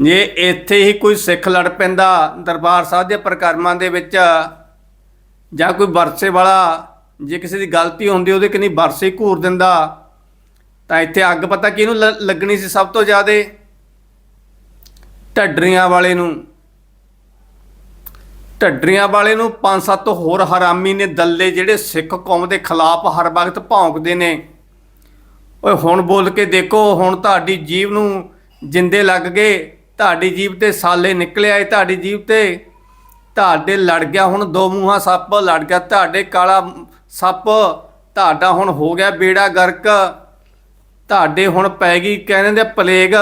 ਜੇ ਇੱਥੇ ਹੀ ਕੋਈ ਸਿੱਖ ਲੜ ਪੈਂਦਾ ਦਰਬਾਰ ਸਾਹਿਬ ਦੇ ਪ੍ਰਕਰਮਾਂ ਦੇ ਵਿੱਚ, ਜਾਂ ਕੋਈ ਵਰਸੇ ਵਾਲਾ, ਜੇ ਕਿਸੇ ਦੀ ਗਲਤੀ ਹੁੰਦੀ ਉਹਦੇ ਕਿੰਨੀ ਵਰਸੇ ਘੂਰ ਦਿੰਦਾ, ਤਾਂ ਇੱਥੇ ਅੱਗ ਪਤਾ ਕਿਹਨੂੰ ਲ- ਲੱਗਣੀ ਸੀ ਸਭ ਤੋਂ ਜ਼ਿਆਦਾ? ਢੱਡਰੀਆਂ ਵਾਲੇ ਨੂੰ। ਢੱਡਰੀਆਂ ਵਾਲੇ ਨੂੰ ਪੰਜ ਸੱਤ ਹੋਰ ਹਰਾਮੀ ਨੇ ਦੱਲੇ ਜਿਹੜੇ ਸਿੱਖ ਕੌਮ ਦੇ ਖਿਲਾਫ ਹਰ ਵਕਤ ਭੌਂਕਦੇ ਨੇ। ਓਏ ਹੁਣ ਬੋਲ ਕੇ ਦੇਖੋ, ਹੁਣ ਤੁਹਾਡੀ ਜੀਵ ਨੂੰ ਜਿੰਦੇ ਲੱਗ ਗਏ ਤੁਹਾਡੀ ਜੀਬ ਤੇ ਸਾਲੇ ਨਿਕਲਿਆ ਏ, ਤੁਹਾਡੀ ਜੀਬ ਤੇ ਤੁਹਾਡੇ ਲੜ ਗਿਆ, ਹੁਣ ਦੋ ਮੂੰਹਾਂ ਸੱਪ ਲੜ ਗਿਆ, ਤੁਹਾਡੇ ਕਾਲਾ ਸੱਪ ਤੁਹਾਡਾ ਹੁਣ ਹੋ ਗਿਆ ਬੇੜਾ ਗਰਕ, ਤੁਹਾਡੇ ਹੁਣ ਪੈ ਗਈ ਕਹਿੰਦੇ ਦੇ ਪਲੇਗ,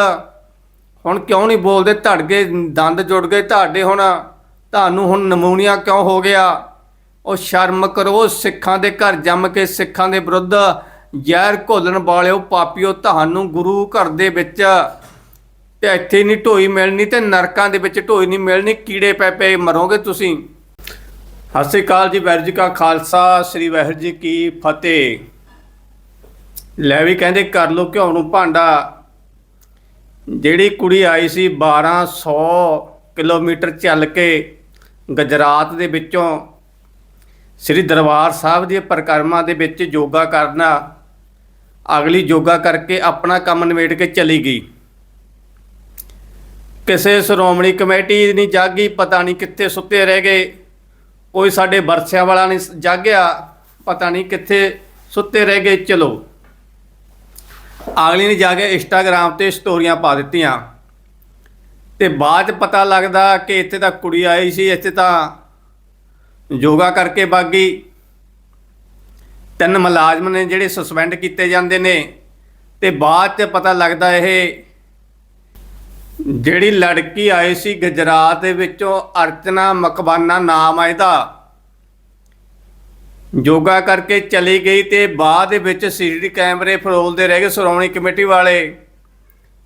ਹੁਣ ਕਿਉਂ ਨਹੀਂ ਬੋਲਦੇ ਧੜ ਗਏ ਦੰਦ ਜੁੜ ਗਏ, ਤੁਹਾਡੇ ਹੁਣ ਤੁਹਾਨੂੰ ਹੁਣ ਨਮੂਨੀਆ ਕਿਉਂ ਹੋ ਗਿਆ? ਉਹ ਸ਼ਰਮ ਕਰੋ, ਸਿੱਖਾਂ ਦੇ ਘਰ ਜੰਮ ਕੇ ਸਿੱਖਾਂ ਦੇ ਵਿਰੁੱਧ ਜ਼ਹਿਰ ਘੋਲਣ ਵਾਲਿਓ ਪਾਪੀਓ, ਤੁਹਾਨੂੰ ਗੁਰੂ ਘਰ ਦੇ ਵਿੱਚ ਤੇ ਇੱਥੇ ਨਹੀਂ ਢੋਈ ਮਿਲਣੀ ਤੇ ਨਰਕਾਂ ਦੇ ਵਿੱਚ ਢੋਈ ਨਹੀਂ ਮਿਲਣੀ, ਕੀੜੇ ਪੈ ਪਏ ਮਰੋਗੇ ਤੁਸੀਂ? ਸਤਿ ਸ਼੍ਰੀ ਅਕਾਲ ਜੀ, ਵਾਹਿਗੁਰੂ ਜੀ ਕਾ ਖਾਲਸਾ, ਸ੍ਰੀ ਵਾਹਿਗੁਰੂ ਜੀ ਕੀ ਫਤਿਹ। ਲੈ ਵੀ ਕਹਿੰਦੇ ਕਰ ਲੋ ਘਿਓ ਨੂੰ ਭਾਂਡਾ। ਜਿਹੜੀ ਕੁੜੀ ਆਈ ਸੀ 1200 ਕਿਲੋਮੀਟਰ ਚੱਲ ਕੇ ਗੁਜਰਾਤ ਦੇ ਵਿੱਚੋਂ, ਸ੍ਰੀ ਦਰਬਾਰ ਸਾਹਿਬ ਦੀ ਪਰਿਕਰਮਾ ਦੇ ਵਿੱਚ ਯੋਗਾ ਕਰਨਾ, ਅਗਲੀ ਯੋਗਾ ਕਰਕੇ ਆਪਣਾ ਕੰਮ ਨਿਬੇੜ ਕੇ ਚਲੀ ਗਈ। ਕਿਸੇ ਸ਼੍ਰੋਮਣੀ ਕਮੇਟੀ ਨਹੀਂ ਜਾਗੀ, ਪਤਾ ਨਹੀਂ ਕਿੱਥੇ ਸੁੱਤੇ ਰਹਿ ਗਏ। ਕੋਈ ਸਾਡੇ ਵਰਸਿਆਂ ਵਾਲਾ ਨਹੀਂ ਜਾਗਿਆ, ਪਤਾ ਨਹੀਂ ਕਿੱਥੇ ਸੁੱਤੇ ਰਹਿ ਗਏ, ਚਲੋ। ਅਗਲੀ ਨੇ ਜਾ ਕੇ ਇੰਸਟਾਗ੍ਰam ਤੇ ਸਟੋਰੀਆਂ ਪਾ ਦਿੱਤੀਆਂ। ਤੇ ਬਾਅਦ 'ਚ ਪਤਾ ਲੱਗਦਾ ਕਿ ਇੱਥੇ ਤਾਂ ਕੁੜੀ ਆਈ ਸੀ, ਇੱਥੇ ਤਾਂ ਯੋਗਾ ਕਰਕੇ ਬਾਗੀ ਤਿੰਨ ਮੁਲਾਜ਼ਮ ਨੇ ਜਿਹੜੇ ਸਸਪੈਂਡ ਕੀਤੇ ਜਾਂਦੇ ਨੇ। ਤੇ ਬਾਅਦ 'ਚ ਪਤਾ ਲੱਗਦਾ ਇਹ ਜਿਹੜੀ ਲੜਕੀ ਆਈ ਸੀ ਗੁਜਰਾਤ ਦੇ ਵਿੱਚੋਂ ਅਰਚਨਾ ਮਕਬਾਨਾ ਨਾਮ ਆ ਇਹਦਾ। ਯੋਗਾ ਕਰਕੇ ਚਲੀ ਗਈ ਤੇ ਬਾਅਦ ਦੇ ਵਿੱਚ ਸੀਸੀਟੀ ਕੈਮਰੇ ਫਰੋਲਦੇ ਰਹਿ ਗਏ ਸ਼੍ਰੋਮਣੀ ਕਮੇਟੀ ਵਾਲੇ।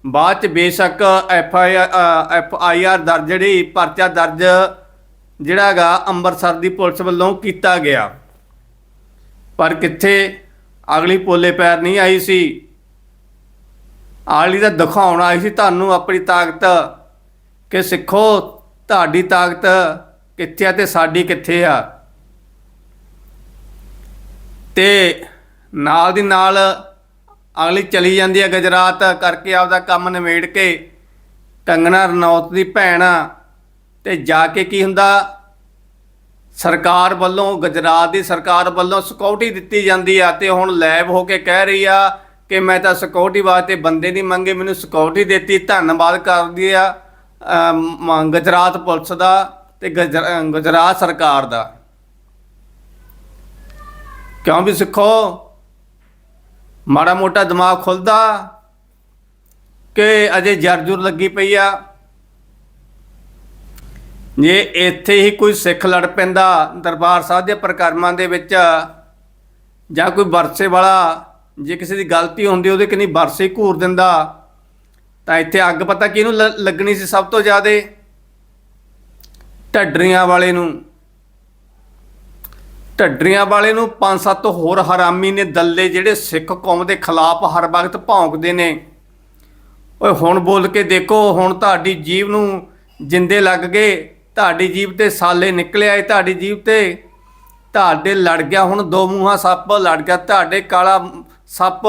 ਬਾਅਦ ਚ ਬੇਸ਼ੱਕ F I F I R ਦਰਜ ਜਿਹੜੀ ਪਰਚਾ ਦਰਜ ਜਿਹੜਾਗਾ ਅੰਮ੍ਰਿਤਸਰ ਦੀ ਪੁਲਿਸ ਵੱਲੋਂ ਕੀਤਾ ਗਿਆ। ਪਰ ਕਿੱਥੇ ਅਗਲੀ ਪੋਲੇ ਪੈਰ ਨਹੀਂ ਆਈ ਸੀ। ਆਲੀ ਦਾ ਦਿਖਾਉਣ ਆਈ ਸੀ, ਤੁਹਾਨੂੰ ਆਪਣੀ ਤਾਕਤ ਕਿ ਸਿੱਖੋ, ਤੁਹਾਡੀ ਤਾਕਤ ਕਿੱਥੇ ਆ ਤੇ ਸਾਡੀ ਕਿੱਥੇ ਆ। ਤੇ ਨਾਲ ਦੀ ਨਾਲ ਅਗਲੀ ਚਲੀ ਜਾਂਦੀ ਹੈ ਗੁਜਰਾਤ ਕਰਕੇ ਆਪਦਾ ਕੰਮ ਨਿਬੇੜ ਕੇ, ਕੰਗਣਾ ਰਣੌਤ ਦੀ ਭੈਣ। ਆ ਤੇ ਜਾ ਕੇ ਕੀ ਹੁੰਦਾ? ਸਰਕਾਰ ਵੱਲੋਂ, ਗੁਜਰਾਤ ਦੀ ਸਰਕਾਰ ਵੱਲੋਂ ਸਿਕਿਉਰਿਟੀ ਦਿੱਤੀ ਜਾਂਦੀ ਆ ਤੇ ਹੁਣ ਲੈਬ ਹੋ ਕੇ ਕਹਿ ਰਹੀ ਆ ਕਿ ਮੈਂ ਤਾਂ ਸਿਕਿਉਰਿਟੀ ਵਾਸਤੇ ਬੰਦੇ ਨਹੀਂ ਮੰਗੇ ਮੈਨੂੰ ਸਿਕਿਉਰਿਟੀ ਦਿੱਤੀ ਧੰਨਵਾਦ ਕਰਦੀ ਆ ਅਮ, ਗੁਜਰਾਤ ਪੁਲਿਸ ਦਾ ਤੇ ਗੁਜਰ- ਗੁਜਰਾਤ ਸਰਕਾਰ ਦਾ। ਕਿਉਂ ਵੀ ਸਿੱਖੋ? ਮਾੜਾ ਮੋਟਾ ਦਿਮਾਗ ਖੁੱਲਦਾ ਕਿ ਅਜੇ ਜਰਜੁਰ ਲੱਗੀ ਪਈ ਆ। ਜੇ ਇੱਥੇ ਹੀ ਕੋਈ ਸਿੱਖ ਲੜ ਪੈਂਦਾ ਦਰਬਾਰ ਸਾਹਿਬ ਦੇ ਪ੍ਰਕਰਮਾਂ ਦੇ ਵਿੱਚ ਜਾਂ ਕੋਈ ਵਰਸੇ ਵਾਲਾ ਜੇ ਕਿਸੇ ਦੀ ਗਲਤੀ ਹੁੰਦੀ, ਉਹਦੇ ਕਿੰਨੀ ਵਰਸੇ ਘੂਰ ਦਿੰਦਾ। ਤਾਂ ਇੱਥੇ ਅੱਗ ਪਤਾ ਕਿਹਨੂੰ ਲ- ਲੱਗਣੀ ਸੀ ਸਭ ਤੋਂ ਜ਼ਿਆਦਾ? ਢੱਡਰੀਆਂ ਵਾਲੇ ਨੂੰ। ਢੱਡਰੀਆਂ ਵਾਲੇ ਨੂੰ ਪੰਜ ਸੱਤ ਹੋਰ ਹਰਾਮੀ ਨੇ ਦੱਲੇ ਜਿਹੜੇ ਸਿੱਖ ਕੌਮ ਦੇ ਖਿਲਾਫ ਹਰ ਵਕਤ ਭੌਂਕਦੇ ਨੇ। ਓਏ, ਹੁਣ ਬੋਲ ਕੇ ਦੇਖੋ, ਹੁਣ ਤੁਹਾਡੀ ਜੀਵ ਨੂੰ ਜਿੰਦੇ ਲੱਗ ਗਏ, ਤੁਹਾਡੀ ਜੀਵ ਤੇ ਸਾਲੇ ਨਿਕਲੇ ਆਏ, ਤੁਹਾਡੀ ਜੀਵ ਤੇ। ਤੁਹਾਡੇ ਲੜ ਗਿਆ ਹੁਣ ਦੋ ਮੂੰਹਾਂ ਸੱਪ, ਲੜ ਗਿਆ ਤੁਹਾਡੇ ਕਾਲਾ ਸੱਪ,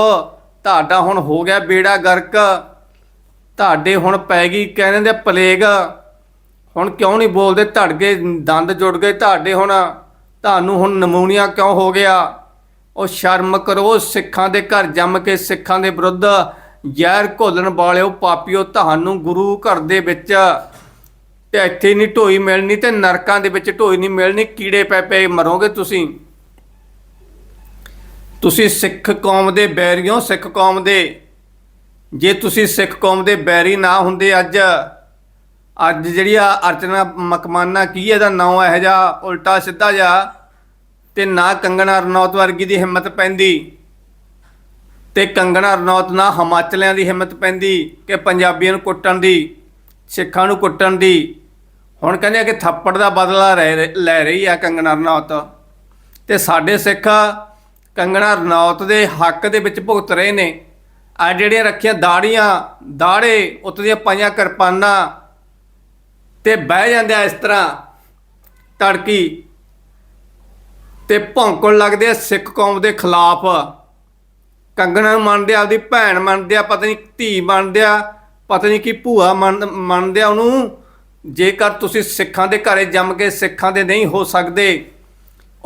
ਤੁਹਾਡਾ ਹੁਣ ਹੋ ਗਿਆ ਬੇੜਾ ਗਰਕ। ਤੁਹਾਡੇ ਹੁਣ ਪੈ ਗਈ ਕਹਿੰਦੇ ਦੇ ਪਲੇਗ। ਹੁਣ ਕਿਉਂ ਨਹੀਂ ਬੋਲਦੇ? ਧੜ ਗਏ ਦੰਦ ਜੁੜ ਗਏ, ਤੁਹਾਡੇ ਹੁਣ, ਤੁਹਾਨੂੰ ਹੁਣ ਨਮੂਨੀਆ ਕਿਉਂ ਹੋ ਗਿਆ? ਉਹ ਸ਼ਰਮ ਕਰੋ, ਸਿੱਖਾਂ ਦੇ ਘਰ ਜੰਮ ਕੇ ਸਿੱਖਾਂ ਦੇ ਵਿਰੁੱਧ ਜ਼ਹਿਰ ਘੋਲਣ ਵਾਲਿਓ ਪਾਪੀਓ ਤੁਹਾਨੂੰ ਗੁਰੂ ਘਰ ਦੇ ਵਿੱਚ। ਤੇ ਇੱਥੇ ਨਹੀਂ ਢੋਈ ਮਿਲਣੀ ਤੇ ਨਰਕਾਂ ਦੇ ਵਿੱਚ ਢੋਈ ਨਹੀਂ ਮਿਲਣੀ, ਕੀੜੇ ਪੈ ਪਏ ਮਰੋਗੇ ਤੁਸੀਂ। ਤੁਸੀਂ ਸਿੱਖ ਕੌਮ ਦੇ ਬੈਰੀਓ, ਸਿੱਖ ਕੌਮ ਦੇ। ਜੇ ਤੁਸੀਂ ਸਿੱਖ ਕੌਮ ਦੇ ਬੈਰੀ ਨਾ ਹੁੰਦੇ ਅੱਜ ਅੱਜ ਜਿਹੜੀ ਆ ਅਰਚਨਾ ਮਕਮਾਨਾ ਕੀ ਇਹਦਾ ਨਾਂ ਇਹੋ ਜਿਹਾ ਉਲਟਾ ਸਿੱਧਾ ਜਿਹਾ, ਤੇ ਨਾ ਕੰਗਣਾ ਰਣੌਤ ਵਰਗੀ ਦੀ ਹਿੰਮਤ ਪੈਂਦੀ, ਤੇ ਕੰਗਣਾ ਰਣੌਤ ਨਾ ਹਿਮਾਚਲਿਆਂ ਦੀ ਹਿੰਮਤ ਪੈਂਦੀ, ਕਿ ਪੰਜਾਬੀਆਂ ਨੂੰ ਕੁੱਟਣ ਦੀ, ਸਿੱਖਾਂ ਨੂੰ ਕੁੱਟਣ ਦੀ। ਹੁਣ ਕਹਿੰਦੇ ਆ ਕਿ ਥੱਪੜ ਦਾ ਬਦਲਾ ਰਹਿ- ਲੈ ਰਹੀ ਆ ਕੰਗਣਾ ਰਣੌਤ। ਤੇ ਸਾਡੇ ਸਿੱਖ ਕੰਗਣਾ ਰਣੌਤ ਦੇ ਹੱਕ ਦੇ ਵਿੱਚ ਭੁਗਤ ਰਹੇ ਨੇ। ਆ ਜਿਹੜੀਆਂ ਰੱਖੀਆਂ ਦਾੜੀਆਂ, ਦਾੜੇ ਉੱਤ ਦੀਆਂ ਪਾਈਆਂ ਕਿਰਪਾਨਾਂ ਤੇ ਬਹਿ ਜਾਂਦੇ ਆ ਇਸ ਤਰ੍ਹਾਂ ਤੜਕੀ ਤੇ ਭੌਂਕਣ ਲੱਗਦੇ ਆ ਸਿੱਖ ਕੌਮ ਦੇ ਖਿਲਾਫ। ਕੰਗਣਾ ਨੂੰ ਮੰਨਦੇ ਆ, ਆਪਦੀ ਭੈਣ ਮੰਨਦੇ ਆ, ਪਤਾ ਨਹੀਂ ਧੀ ਮੰਨਦੇ ਆ, ਪਤਾ ਨਹੀਂ ਕੀ ਭੂਆ ਮੰਨ- ਮੰਨਦੇ ਆ ਉਹਨੂੰ। ਜੇਕਰ ਤੁਸੀਂ ਸਿੱਖਾਂ ਦੇ ਘਰੇ ਜੰਮ ਕੇ ਸਿੱਖਾਂ ਦੇ ਨਹੀਂ ਹੋ ਸਕਦੇ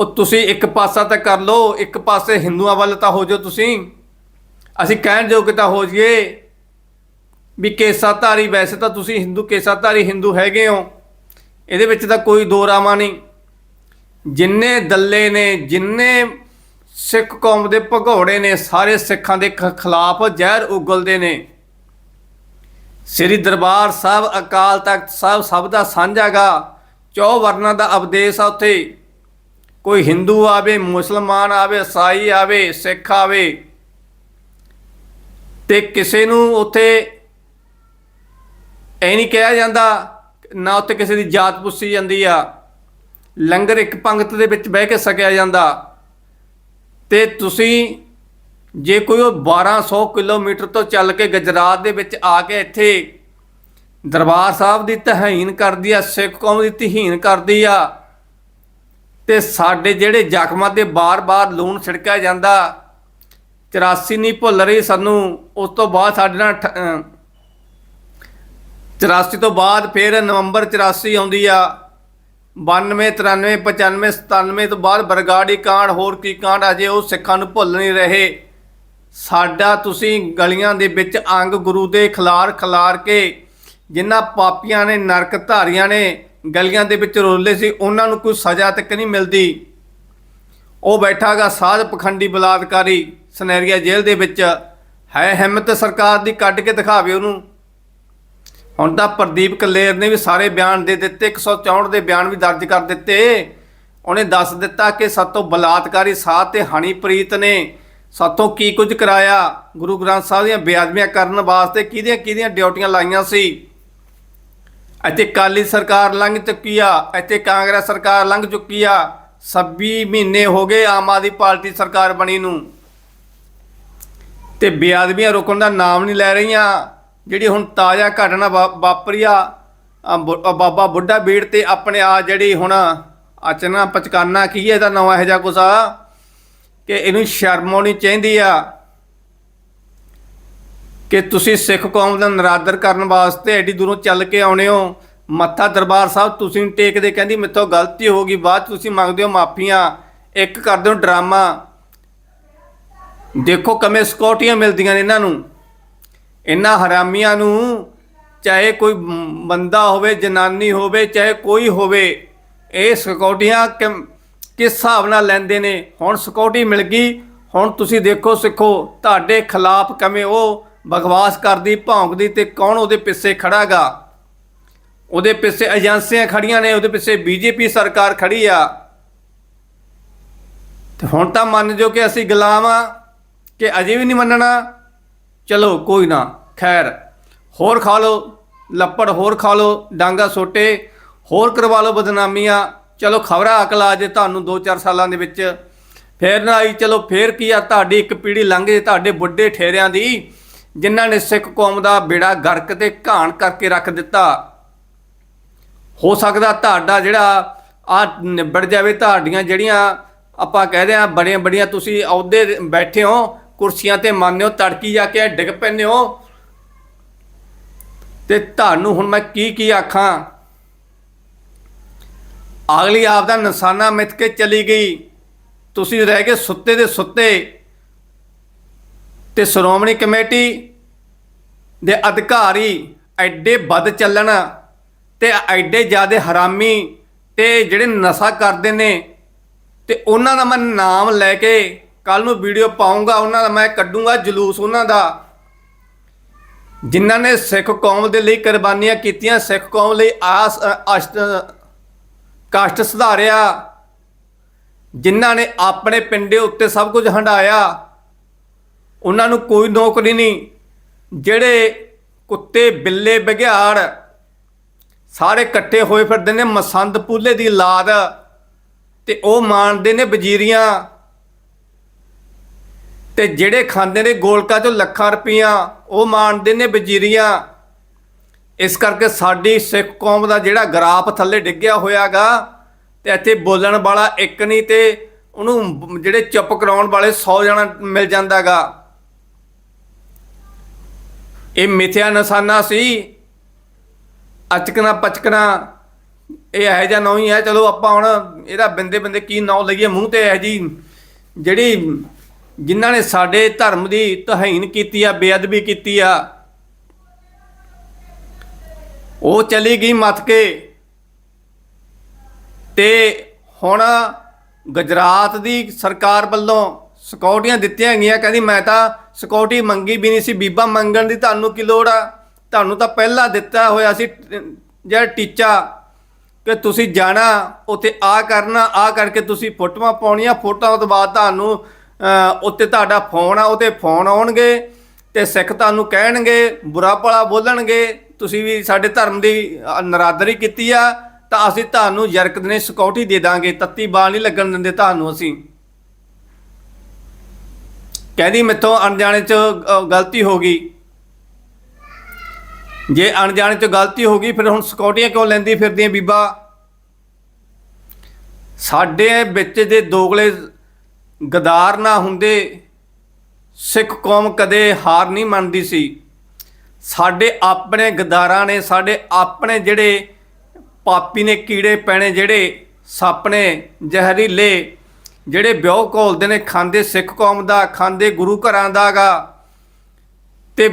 ਉਹ ਤੁਸੀਂ ਇੱਕ ਪਾਸਾ ਤਾਂ ਕਰ ਲਓ, ਇੱਕ ਪਾਸੇ ਹਿੰਦੂਆਂ ਵੱਲ ਤਾਂ ਹੋ ਜਾਓ ਤੁਸੀਂ। ਅਸੀਂ ਕਹਿਣ ਜੋਗੇ ਤਾਂ ਹੋ ਜਾਈਏ ਵੀ ਕੇਸਾਧਾਰੀ ਵੈਸੇ ਤਾਂ ਤੁਸੀਂ ਹਿੰਦੂ, ਕੇਸਾਧਾਰੀ ਹਿੰਦੂ ਹੈਗੇ ਹੋ। ਇਹਦੇ ਵਿੱਚ ਤਾਂ ਕੋਈ ਦੋ ਰਾਵਾਂ ਨਹੀਂ। ਜਿੰਨੇ ਦੱਲੇ ਨੇ, ਜਿੰਨੇ ਸਿੱਖ ਕੌਮ ਦੇ ਭਗੌੜੇ ਨੇ, ਸਾਰੇ ਸਿੱਖਾਂ ਦੇ ਖ- ਖਿਲਾਫ ਜ਼ਹਿਰ ਉਗਲਦੇ ਨੇ। ਸ੍ਰੀ ਦਰਬਾਰ ਸਾਹਿਬ ਅਕਾਲ ਤਖਤ ਸਾਹਿਬ ਸਭ ਦਾ ਸਾਂਝਾਗਾ ਚੌ ਵਰਨਾ ਦਾ ਉਪਦੇਸ਼ ਆ ਉੱਥੇ। ਕੋਈ ਹਿੰਦੂ ਆਵੇ, ਮੁਸਲਮਾਨ ਆਵੇ, ਈਸਾਈ ਆਵੇ, ਸਿੱਖ ਆਵੇ ਤੇ ਕਿਸੇ ਨੂੰ ਉੱਥੇ ਐ ਨਹੀਂ ਕਿਹਾ ਜਾਂਦਾ ਨਾ ਉੱਥੇ ਕਿਸੇ ਦੀ ਜਾਤ ਪੁੱਛੀ ਜਾਂਦੀ ਆ। ਲੰਗਰ ਇੱਕ ਪੰਗਤ ਦੇ ਵਿੱਚ ਬਹਿ ਕੇ ਸਕਿਆ ਜਾਂਦਾ। ਤੇ ਤੁਸੀਂ ਜੇ ਕੋਈ ਉਹ 1200 ਕਿਲੋਮੀਟਰ ਤੋਂ ਚੱਲ ਕੇ ਗੁਜਰਾਤ ਦੇ ਵਿੱਚ ਆ ਕੇ ਇੱਥੇ ਦਰਬਾਰ ਸਾਹਿਬ ਦੀ ਤਹੀਨ ਕਰਦੀ ਆ, ਸਿੱਖ ਕੌਮ ਦੀ ਤਹੀਨ ਕਰਦੀ ਆ ਤੇ ਸਾਡੇ ਜਿਹੜੇ ਜ਼ਖਮਾਂ ਤੇ ਬਾਰ-ਬਾਰ ਲੂਣ ਛਿੜਕਿਆ ਜਾਂਦਾ 84 ਨਹੀਂ ਭੁੱਲ ਰਹੀ ਸਾਨੂੰ, ਉਸ ਤੋਂ ਬਾਅਦ ਸਾਡੇ ਨਾਲ ਅਠ- 84 ਤੋਂ ਬਾਅਦ ਫਿਰ ਨਵੰਬਰ 84 ਆਉਂਦੀ ਆ। 92 93 95 97 ਤੋਂ ਬਾਅਦ ਬਰਗਾੜੀ ਕਾਂਡ, ਹੋਰ ਕੀ ਕਾਂਡ, ਅਜੇ ਉਹ ਸਿੱਖਾਂ ਨੂੰ ਭੁੱਲ ਨਹੀਂ ਰਹੇ। ਸਾਡਾ ਤੁਸੀਂ ਗਲੀਆਂ ਦੇ ਵਿੱਚ ਅੰਗ ਗੁਰੂ ਦੇ ਖਿਲਾਰ ਖਿਲਾਰ ਕੇ ਜਿਨ੍ਹਾਂ ਪਾਪੀਆਂ ਨੇ, ਨਰਕ ਧਾਰੀਆਂ ਨੇ ਗਲੀਆਂ ਦੇ ਵਿੱਚ ਰੋਲੇ ਸੀ, ਉਹਨਾਂ ਨੂੰ ਕੋਈ ਸਜ਼ਾ ਤੱਕ ਨਹੀਂ ਮਿਲਦੀ। ਉਹ ਬੈਠਾਗਾ ਸਾਧ ਪਖੰਡੀ ਬਲਾਤਕਾਰੀ ਸਨੈਰੀਆ ਜੇਲ੍ਹ ਦੇ ਵਿੱਚ। ਹੈ ਹਿੰਮਤ ਸਰਕਾਰ ਦੀ ਕੱਢ ਕੇ ਦਿਖਾਵੇ ਉਹਨੂੰ। ਹੁਣ ਤਾਂ ਪ੍ਰਦੀਪ ਕਲੇਰ ਨੇ ਵੀ ਸਾਰੇ ਬਿਆਨ ਦੇ ਦਿੱਤੇ 164 ਦੇ ਬਿਆਨ ਵੀ ਦਰਜ ਕਰ ਦਿੱਤੇ। ਉਹਨੇ ਦੱਸ ਦਿੱਤਾ ਕਿ ਸਾਤੋਂ ਬਲਾਤਕਾਰੀ ਸਾਧ ਤੇ ਹਣੀਪ੍ਰੀਤ ਨੇ ਸਾਤੋਂ ਕੀ ਕੁਝ ਕਰਾਇਆ? ਗੁਰੂ ਗ੍ਰੰਥ ਸਾਹਿਬ ਦੀਆਂ ਬੇਅਦਬੀਆਂ ਕਰਨ ਵਾਸਤੇ ਕਿਹਦੀਆਂ ਕਿਹਦੀਆਂ ਡਿਊਟੀਆਂ ਲਾਈਆਂ ਸੀ? ਇੱਥੇ ਕਾਲੀ ਸਰਕਾਰ ਲੰਘ ਚੁੱਕੀ ਆ, ਇੱਥੇ ਕਾਂਗਰਸ ਸਰਕਾਰ ਲੰਘ ਚੁੱਕੀ ਆ। 26 ਮਹੀਨੇ ਹੋ ਗਏ ਆਮ ਆਦਮੀ ਪਾਰਟੀ ਸਰਕਾਰ ਬਣੀ ਨੂੰ। ਤੇ ਬੇਅਦਬੀਆਂ ਰੁਕਣ ਦਾ ਨਾਮ ਨਹੀਂ ਲੈ ਰਹੀਆਂ। ਜਿਹੜੀ ਹੁਣ ਤਾਜ਼ਾ ਘਟਨਾ ਵਾ- ਵਾਪਰੀ ਆ ਬੁ- ਬਾਬਾ ਬੁੱਢਾ ਬੀੜ ਤੇ ਆਪਣੇ ਆ ਜਿਹੜੀ ਹੁਣ ਅਚਨਾ ਪਚਕਾਨਾ ਕੀ ਹੈ ਇਹਦਾ ਨਵਾਂ ਇਹੋ ਜਿਹਾ ਕੁਛ ਕਿ ਇਹਨੂੰ ਸ਼ਰਮ ਆਉਣੀ ਚਾਹੀਦੀ ਆ। ਕਿ ਤੁਸੀਂ ਸਿੱਖ ਕੌਮ ਦਾ ਨਰਾਦਰ ਕਰਨ ਵਾਸਤੇ ਐਡੀ ਦੂਰੋਂ ਚੱਲ ਕੇ ਆਉਣੇ ਹੋ। ਮੱਥਾ ਦਰਬਾਰ ਸਾਹਿਬ ਤੁਸੀਂ ਟੇਕਦੇ ਕਹਿੰਦੀ, ਮੇਥੋਂ ਗਲਤੀ ਹੋ ਗਈ, ਬਾਅਦ 'ਚ ਤੁਸੀਂ ਮੰਗਦੇ ਹੋ ਮਾਫੀਆਂ। ਇੱਕ ਕਰਦੇ ਹੋ ਡਰਾਮਾ। ਦੇਖੋ ਕਿਵੇਂ ਸਕਿਉਰਟੀਆਂ ਮਿਲਦੀਆਂ ਨੇ ਇਹਨਾਂ ਨੂੰ। ਇਹਨਾਂ ਹਰਾਮੀਆਂ ਨੂੰ ਚਾਹੇ ਕੋਈ ਬੰਦਾ ਹੋਵੇ, ਜਨਾਨੀ ਹੋਵੇ, ਚਾਹੇ ਕੋਈ ਹੋਵੇ, ਇਹ ਸਿਕਿਉਰਟੀਆਂ ਕਿਮ- ਕਿਸ ਹਿਸਾਬ ਨਾਲ ਲੈਂਦੇ ਨੇ? ਹੁਣ ਸਿਕਿਉਰਟੀ ਮਿਲ ਗਈ। ਹੁਣ ਤੁਸੀਂ ਦੇਖੋ ਸਿੱਖੋ, ਤੁਹਾਡੇ ਖਿਲਾਫ ਕਿਵੇਂ ਉਹ ਬਕਵਾਸ ਕਰਦੀ, ਭੌਂਕਦੀ ਤੇ ਕੌਣ ਉਹਦੇ ਪਿੱਛੇ ਖੜਾਗਾ? ਉਹਦੇ ਪਿੱਛੇ ਏਜੰਸੀਆਂ ਖੜੀਆਂ ਨੇ, ਉਹਦੇ ਪਿੱਛੇ ਬੀਜੇਪੀ ਸਰਕਾਰ ਖੜੀ ਆ। ਤੇ ਹੁਣ ਤਾਂ ਮੰਨ ਜੋ ਕਿ ਅਸੀਂ ਗੁਲਾਮ ਆ, ਕਿ ਅਜੇ ਵੀ ਨਹੀਂ ਮੰਨਣਾ। ਚਲੋ, ਕੋਈ ਨਾ, ਖੈਰ, ਹੋਰ ਖਾ ਲਓ, ਲੱਪੜ ਹੋਰ ਖਾ ਲਓ, ਡਾਂਗਾ ਸੋਟੇ, ਹੋਰ ਕਰਵਾ ਲਓ ਬਦਨਾਮੀਆਂ। ਚਲੋ, ਖਬਰਾਂ ਅਕਲ ਆ ਜੇ ਤੁਹਾਨੂੰ 2-4 ਸਾਲਾਂ ਦੇ ਵਿੱਚ। ਫੇਰ ਨਾ ਆਈ, ਚਲੋ, ਫੇਰ ਕੀ ਆ, ਤੁਹਾਡੀ ਇੱਕ ਪੀੜ੍ਹੀ ਲੰਘ ਜੇ, ਤੁਹਾਡੇ ਬੁੱਢੇ ਠੇਰਿਆਂ ਦੀ। ਜਿਨ੍ਹਾਂ ਨੇ ਸਿੱਖ ਕੌਮ ਦਾ ਬੇੜਾ ਗਰਕ ਤੇ ਘਾਣ ਕਰਕੇ ਰੱਖ ਦਿੱਤਾ। ਹੋ ਸਕਦਾ ਤੁਹਾਡਾ ਜਿਹੜਾ ਆ ਨਿਬੜ ਜਾਵੇ, ਤੁਹਾਡੀਆਂ ਜਿਹੜੀਆਂ ਆਪਾਂ ਕਹਦੇ ਆ ਬੜੀਆਂ ਬੜੀਆਂ ਤੁਸੀਂ ਅਹੁਦੇ ਬੈਠੇ ਹੋ, ਕੁਰਸੀਆਂ ਤੇ ਮੰਨਦੇ ਹੋ, ਤੜਕੀ ਜਾ ਕੇ ਡਿੱਗ ਪੈਂਦੇ ਹੋ। ਤੇ ਤੁਹਾਨੂੰ ਹੁਣ ਮੈਂ ਕੀ ਕੀ ਆਖਾਂ? ਅਗਲੀ ਆਪ ਦਾ ਨਿਸ਼ਾਨਾ ਮਿੱਥ ਕੇ ਚਲੀ ਗਈ। ਤੁਸੀਂ ਰਹਿ ਗਏ ਸੁੱਤੇ ਦੇ ਸੁੱਤੇ। ਤੇ ਸ਼੍ਰੋਮਣੀ ਕਮੇਟੀ ਦੇ ਅਧਿਕਾਰੀ ਐਡੇ ਵੱਧ ਚੱਲਣ ਤੇ ਐਡੇ ਜ਼ਿਆਦੇ ਹਰਾਮੀ ਤੇ ਜਿਹੜੇ ਨਸ਼ਾ ਕਰਦੇ ਨੇ ਤੇ ਉਹਨਾਂ ਦਾ ਮੈਂ ਨਾਮ ਲੈ ਕੇ ਕੱਲ ਨੂੰ ਵੀਡੀਓ ਪਾਉਂਗਾ ਉਹਨਾਂ ਦਾ ਮੈਂ ਕੱਢੂੰਗਾ ਜਲੂਸ ਉਹਨਾਂ ਦਾ। ਜਿਨ੍ਹਾਂ ਨੇ ਸਿੱਖ ਕੌਮ ਦੇ ਲਈ ਕੁਰਬਾਨੀਆਂ ਕੀਤੀਆਂ, ਸਿੱਖ ਕੌਮ ਲਈ ਆਸ ਅਸ਼ਟ, ਕਸ਼ਟ ਸੁਧਾਰਿਆ। ਜਿਨ੍ਹਾਂ ਨੇ ਆਪਣੇ ਪਿੰਡੇ ਉੱਤੇ ਸਭ ਕੁਝ ਹੰਡਾਇਆ। ਉਹਨਾਂ ਨੂੰ ਕੋਈ ਨੌਕਰੀ ਨਹੀਂ। ਜਿਹੜੇ ਕੁੱਤੇ ਬਿੱਲੇ ਬਘਿਆੜ ਸਾਰੇ ਇਕੱਠੇ ਹੋਏ ਫਿਰਦੇ ਨੇ ਮਸੰਦ ਪੂਲੇ ਦੀ ਲਾਦ ਤੇ ਉਹ ਮਾਣਦੇ ਨੇ ਵਜ਼ੀਰੀਆਂ। ਤੇ ਜਿਹੜੇ ਖਾਂਦੇ ਨੇ ਗੋਲਕਾ ਚੋਂ ਲੱਖਾਂ ਰੁਪਈਆ, ਉਹ ਮਾਣਦੇ ਨੇ ਵਜ਼ੀਰੀਆਂ। ਇਸ ਕਰਕੇ ਸਾਡੀ ਸਿੱਖ ਕੌਮ ਦਾ ਜਿਹੜਾ ਗਰਾਫ ਥੱਲੇ ਡਿੱਗਿਆ ਹੋਇਆਗਾ ਤੇ ਇੱਥੇ ਬੋਲਣ ਵਾਲਾ ਇੱਕ ਨਹੀਂ ਤੇ ਉਹਨੂੰ ਜਿਹੜੇ ਚੁੱਪ ਕਰਾਉਣ ਵਾਲੇ 100 ਜਣਾ ਮਿਲ ਜਾਂਦਾਗਾ। ਇਹ ਮਿਥਿਆ ਨਿਸ਼ਾਨਾ ਸੀ। ਅਚਕਣਾ ਪਚਕਣਾ, ਇਹ ਇਹੋ ਜਿਹਾ ਨਾਂ ਹੀ ਹੈ। ਚਲੋ ਆਪਾਂ ਹੁਣ ਇਹਦਾ ਬਿੰਦੇ ਬਿੰਦੇ ਕੀ ਨਾਂ ਲਈਏ, ਮੂੰਹ ਤੇ ਇਹ ਜੀ ਜਿਹੜੀ ਜਿਨ੍ਹਾਂ ਨੇ ਸਾਡੇ ਧਰਮ ਦੀ ਤਹੀਨ ਕੀਤੀ ਆ, ਬੇਅਦਬੀ ਕੀਤੀ ਆ, ਉਹ ਚਲੀ ਗਈ ਮੱਥ ਕੇ। ਤੇ ਹੁਣ ਗੁਜਰਾਤ ਦੀ ਸਰਕਾਰ ਵੱਲੋਂ ਸਿਕਿਉਰਟੀਆਂ ਦਿੱਤੀਆਂ ਗਈਆਂ ਕਹਿੰਦੀ ਮੈਂ ਤਾਂ ਸਿਕਿਉਰਟੀ ਮੰਗੀ ਵੀ ਨਹੀਂ ਸੀ ਬੀਬਾ ਮੰਗਣ ਦੀ ਤੁਹਾਨੂੰ ਕੀ ਲੋੜ ਆ? ਤੁਹਾਨੂੰ ਤਾਂ ਪਹਿਲਾਂ ਦਿੱਤਾ ਹੋਇਆ ਸੀ ਜਿਹੜਾ ਟੀਚਾ ਕਿ ਤੁਸੀਂ ਜਾਣਾ ਉੱਥੇ ਆ ਕਰਨਾ ਆ ਕਰਕੇ ਤੁਸੀਂ ਫੋਟੋਆਂ ਪਾਉਣੀਆਂ ਫੋਟੋਆਂ ਤੋਂ ਬਾਅਦ ਤੁਹਾਨੂੰ ਅ, ਉੱਤੇ ਤੁਹਾਡਾ ਫੋਨ ਆ ਉਹਤੇ ਫੋਨ ਆਉਣਗੇ ਤੇ ਸਿੱਖ ਤੁਹਾਨੂੰ ਕਹਿਣਗੇ ਬੁਰਾ ਭਲਾ ਬੋਲਣਗੇ ਤੁਸੀਂ ਵੀ ਸਾਡੇ ਧਰਮ ਦੀ ਅ, ਨਰਾਦਰੀ ਕੀਤੀ ਆ ਤਾਂ ਅਸੀਂ ਤੁਹਾਨੂੰ ਜਰਕ ਨੇ ਸਿਕਿਉਰਟੀ ਦੇ ਦਾਂਗੇ ਤੱਤੀ ਬਾਲ ਨਹੀਂ ਲੱਗਣ ਦਿੰਦੇ ਤੁਹਾਨੂੰ ਅਸੀਂ। ਕਹਿੰਦੀ ਮੈਥੋਂ ਅਣਜਾਣੇ ਚ ਅ, ਗਲਤੀ ਹੋ ਗਈ। ਜੇ ਅਣਜਾਣੇ ਚ ਗਲਤੀ ਹੋ ਗਈ ਫਿਰ ਹੁਣ ਸਿਕਿਉਰਟੀਆਂ ਕਿਉਂ ਲੈਂਦੀ ਫਿਰਦੀਆਂ ਬੀਬਾ? ਸਾਡੇ ਵਿੱਚ ਦੇ ਦੋਗਲੇ ਗਦਾਰ ਨਾ ਹੁੰਦੇ ਸਿੱਖ ਕੌਮ ਕਦੇ ਹਾਰ ਨਹੀਂ ਮੰਨਦੀ ਸੀ। ਸਾਡੇ ਆਪਣੇ ਗਦਾਰਾਂ ਨੇ ਸਾਡੇ ਆਪਣੇ ਜਿਹੜੇ ਪਾਪੀ ਨੇ ਕੀੜੇ ਪੈਣੇ ਜਿਹੜੇ ਸੱਪ ਨੇ ਜ਼ਹਿਰੀਲੇ ਜਿਹੜੇ ਵਿਉ ਘੋਲਦੇ ਨੇ, ਖਾਂਦੇ ਸਿੱਖ ਕੌਮ ਦਾ, ਖਾਂਦੇ ਗੁਰੂ ਘਰਾਂ ਦਾਗਾ, ਤੇ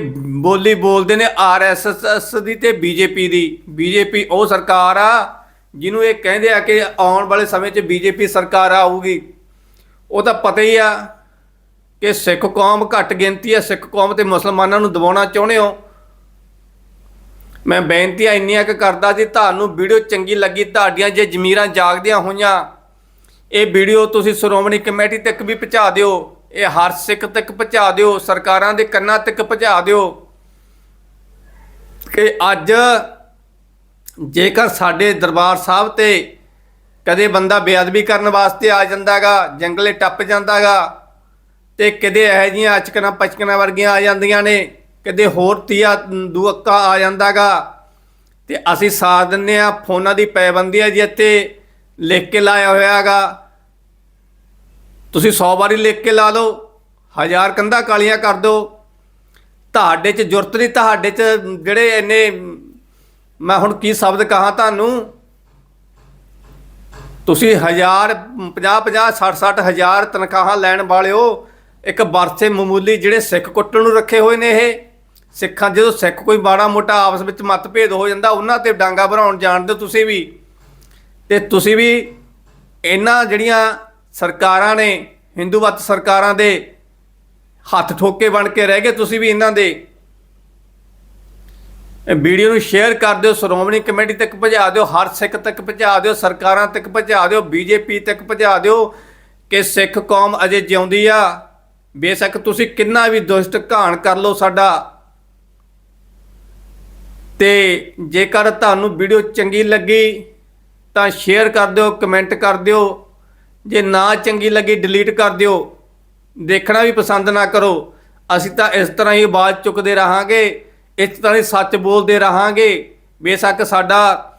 ਬੋਲੀ ਬੋਲਦੇ ਨੇ ਆਰਐਸਐਸ ਦੀ ਤੇ ਬੀਜੇਪੀ ਦੀ। ਬੀਜੇਪੀ ਉਹ ਸਰਕਾਰ ਆ, ਜਿਹਨੂੰ ਇਹ ਕਹਿੰਦੇ ਆ ਕਿ ਆਉਣ ਵਾਲੇ ਸਮੇਂ 'ਚ ਬੀਜੇਪੀ ਸਰਕਾਰ ਆਊਗੀ। ਉਹ ਤਾਂ ਪਤਾ ਹੀ ਆ ਕਿ ਸਿੱਖ ਕੌਮ ਘੱਟ ਗਿਣਤੀ ਆ, ਸਿੱਖ ਕੌਮ ਤੇ ਮੁਸਲਮਾਨਾਂ ਨੂੰ ਦਬਾਉਣਾ ਚਾਹੁੰਦੇ ਹੋ। ਮੈਂ ਬੇਨਤੀਆਂ ਇੰਨੀਆਂ ਕਿ ਕਰਦਾ ਜੀ, ਤੁਹਾਨੂੰ ਵੀਡੀਓ ਚੰਗੀ ਲੱਗੀ, ਤੁਹਾਡੀਆਂ ਜੇ ਜ਼ਮੀਰਾਂ ਜਾਗਦੀਆਂ ਹੋਈਆਂ ਇਹ ਵੀਡੀਓ ਤੁਸੀਂ ਸ਼੍ਰੋਮਣੀ ਕਮੇਟੀ ਤੱਕ ਵੀ ਪਹੁੰਚਾ ਦਿਓ। ਇਹ ਹਰ ਸਿੱਖ ਤੱਕ ਪਹੁੰਚਾ ਦਿਓ, ਸਰਕਾਰਾਂ ਦੇ ਕੰਨਾਂ ਤੱਕ ਪਹੁੰਚਾ ਦਿਓ। ਕਿ ਅੱਜ ਜੇਕਰ ਸਾਡੇ ਦਰਬਾਰ ਸਾਹਿਬ ਤੇ ਕਦੇ ਬੰਦਾ ਬੇਅਦਬੀ ਕਰਨ ਵਾਸਤੇ ਆ ਜਾਂਦਾਗਾ, ਜੰਗਲੇ ਟੱਪ ਜਾਂਦਾਗਾ, ਤੇ ਕਦੇ ਇਹੋ ਜੀਆਂ ਅਚਕਣਾ ਪਚਕਣਾ ਵਰਗੀਆਂ ਆ ਜਾਂਦੀਆਂ ਨੇ ਕਦੇ ਹੋਰ ਤੀਆ ਦੁਅੱਕਾ ਆ ਜਾਂਦਾਗਾ, ਤੇ ਅਸੀਂ ਸਾਥ ਦਿੰਨੇ ਆ ਫੋਨਾਂ ਦੀ ਪਾਬੰਦੀ ਹੈ ਜੀ ਇੱਥੇ। ਲਿਖ ਕੇ ਲਾਇਆ ਹੋਇਆਗਾ ਤੁਸੀਂ 100 ਵਾਰੀ ਲਿਖ ਕੇ ਲਾ ਲਓ, ਹਜ਼ਾਰ ਕੰਧਾਂ ਕਾਲੀਆਂ ਕਰ ਦਿਓ। ਤੁਹਾਡੇ 'ਚ ਜੁਰਤ ਨਹੀਂ, ਤੁਹਾਡੇ 'ਚ ਜਿਹੜੇ ਇੰਨੇ, ਮੈਂ ਹੁਣ ਕੀ ਸ਼ਬਦ ਕਹਾਂ ਤੁਹਾਨੂੰ? ਤੁਸੀਂ ਹਜ਼ਾਰ 50 50 60 60 ਹਜ਼ਾਰ ਤਨਖਾਹਾਂ ਲੈਣ ਵਾਲਿਓ, ਇੱਕ ਵਰਸੇ ਮਾਮੂਲੀ ਜਿਹੜੇ ਸਿੱਖ ਕੁੱਟਣ ਨੂੰ ਰੱਖੇ ਹੋਏ ਨੇ ਇਹ। ਸਿੱਖਾਂ ਜਦੋਂ ਸਿੱਖ ਕੋਈ ਬਾੜਾ ਮੋਟਾ ਆਪਸ ਵਿੱਚ ਮਤਭੇਦ ਹੋ ਜਾਂਦਾ, ਉਹਨਾਂ ਤੇ ਡਾਂਗਾ ਭਰਾਉਣ ਜਾਣਦੇ ਹੋ ਤੁਸੀਂ ਵੀ। ਤੇ ਤੁਸੀਂ ਵੀ ਇਹਨਾਂ ਜਿਹੜੀਆਂ ਸਰਕਾਰਾਂ ਨੇ ਹਿੰਦੂਵਤ ਸਰਕਾਰਾਂ ਦੇ ਹੱਥ ਠੋਕੇ ਬਣ ਕੇ ਰਹਿ ਗਏ ਤੁਸੀਂ ਵੀ ਇਹਨਾਂ ਦੇ। ਵੀਡੀਓ ਨੂੰ ਸ਼ੇਅਰ ਕਰ ਦਿਓ, ਸ਼੍ਰੋਮਣੀ ਕਮੇਟੀ ਤੱਕ ਪਹੁੰਚਾ ਦਿਓ, ਹਰ ਸਿੱਖ ਤੱਕ ਪਹੁੰਚਾ ਦਿਓ, ਸਰਕਾਰਾਂ ਤੱਕ ਪਹੁੰਚਾ ਦਿਓ, ਬੀਜੇਪੀ ਤੱਕ ਪਹੁੰਚਾ ਦਿਓ ਕਿ ਸਿੱਖ ਕੌਮ ਅਜੇ ਜਿਉਂਦੀ ਆ। ਬੇਸ਼ੱਕ ਤੁਸੀਂ ਕਿੰਨਾ ਵੀ ਦੁਸ਼ਟ ਘਾਣ ਕਰ ਲਓ ਸਾਡਾ। ਤੇ ਜੇਕਰ ਤੁਹਾਨੂੰ ਵੀਡੀਓ ਚੰਗੀ ਲੱਗੀ ਤਾਂ ਸ਼ੇਅਰ ਕਰ ਦਿਓ ਕਮੈਂਟ ਕਰ ਦਿਓ। ਜੇ ਨਾ ਚੰਗੀ ਲੱਗੀ ਡਿਲੀਟ ਕਰ ਦਿਓ। ਦੇਖਣਾ ਵੀ ਪਸੰਦ ਨਾ ਕਰੋ। ਅਸੀਂ ਤਾਂ ਇਸ ਤਰ੍ਹਾਂ ਹੀ ਆਵਾਜ਼ ਚੁੱਕਦੇ ਰਹਾਂਗੇ, ਇਸ ਤਰ੍ਹਾਂ ਹੀ ਸੱਚ ਬੋਲਦੇ ਰਹਾਂਗੇ। ਬੇਸ਼ੱਕ ਸਾਡਾ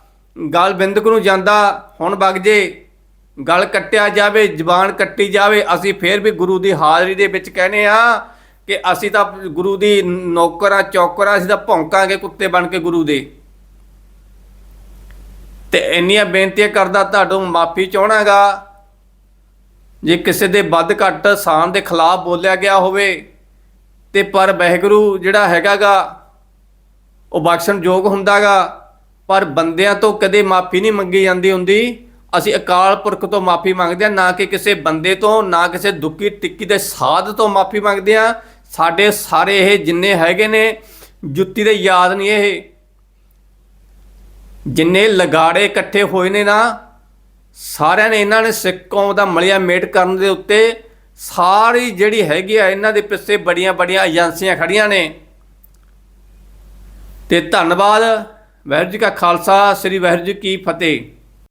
ਗਲ ਬਿੰਦਕ ਨੂੰ ਜਾਂਦਾ, ਹੁਣ ਵਗ ਜੇ। ਗਲ ਕੱਟਿਆ ਜਾਵੇ, ਜ਼ਬਾਨ ਕੱਟੀ ਜਾਵੇ, ਅਸੀਂ ਫੇਰ ਵੀ ਗੁਰੂ ਦੀ ਹਾਜ਼ਰੀ ਦੇ ਵਿੱਚ ਕਹਿੰਦੇ ਆ ਕਿ ਅਸੀਂ ਤਾਂ ਗੁਰੂ ਦੀ ਨੌਕਰਾਂ, ਚੌਕਰਾਂ, ਅਸੀਂ ਤਾਂ ਭੌਂਕਾਂਗੇ ਕੁੱਤੇ ਬਣ ਕੇ ਗੁਰੂ ਦੇ। ਤੇ ਇੰਨੀਆਂ ਬੇਨਤੀਆਂ ਕਰਦਾ ਤੁਹਾਨੂੰ ਮਾਫੀ ਚਾਹਣਾਗਾ। ਜੇ ਕਿਸੇ ਦੇ ਵੱਧ ਘੱਟ ਸਾਨ ਦੇ ਖਿਲਾਫ ਬੋਲਿਆ ਗਿਆ ਹੋਵੇ, ਤੇ ਪਰ ਵਾਹਿਗੁਰੂ ਜਿਹੜਾ ਹੈਗਾਗਾ, ਉਹ ਬਖਸ਼ਣ ਯੋਗ ਹੁੰਦਾਗਾ। ਪਰ ਬੰਦਿਆਂ ਤੋਂ ਕਦੇ ਮਾਫੀ ਨਹੀਂ ਮੰਗੀ ਜਾਂਦੀ ਹੁੰਦੀ। ਅਸੀਂ ਅਕਾਲ ਪੁਰਖ ਤੋਂ ਮਾਫੀ ਮੰਗਦੇ ਆ ਨਾ ਕਿ ਕਿਸੇ ਬੰਦੇ ਤੋਂ, ਨਾ ਕਿਸੇ ਦੁੱਕੀ ਟਿੱਕੀ ਦੇ ਸਾਧ ਤੋਂ ਮਾਫੀ ਮੰਗਦੇ ਆ ਸਾਡੇ ਸਾਰੇ ਇਹ ਜਿੰਨੇ ਹੈਗੇ ਨੇ, ਜੁੱਤੀ ਦੇ ਯਾਦ ਨਹੀਂ ਇਹ। ਜਿੰਨੇ ਲਗਾੜੇ ਇਕੱਠੇ ਹੋਏ ਨੇ ਨਾ, ਸਾਰਿਆਂ ਨੇ ਇਹਨਾਂ ਨੇ ਸਿੱਖ ਕੌਮ ਦਾ ਮਲਿਆ ਮੇਟ ਕਰਨ ਦੇ ਉੱਤੇ ਸਾਰੀ ਜਿਹੜੀ ਹੈਗੀ ਆ, ਇਹਨਾਂ ਦੇ ਪਿੱਛੇ ਬੜੀਆਂ ਬੜੀਆਂ ਏਜੰਸੀਆਂ ਖੜੀਆਂ ਨੇ। ਤੇ ਧੰਨਵਾਦ, ਵਾਹਿਗੁਰੂ ਜੀ ਕਾ ਖਾਲਸਾ, ਸ੍ਰੀ ਵਾਹਿਗੁਰੂ ਜੀ ਕੀ ਫਤਿਹ।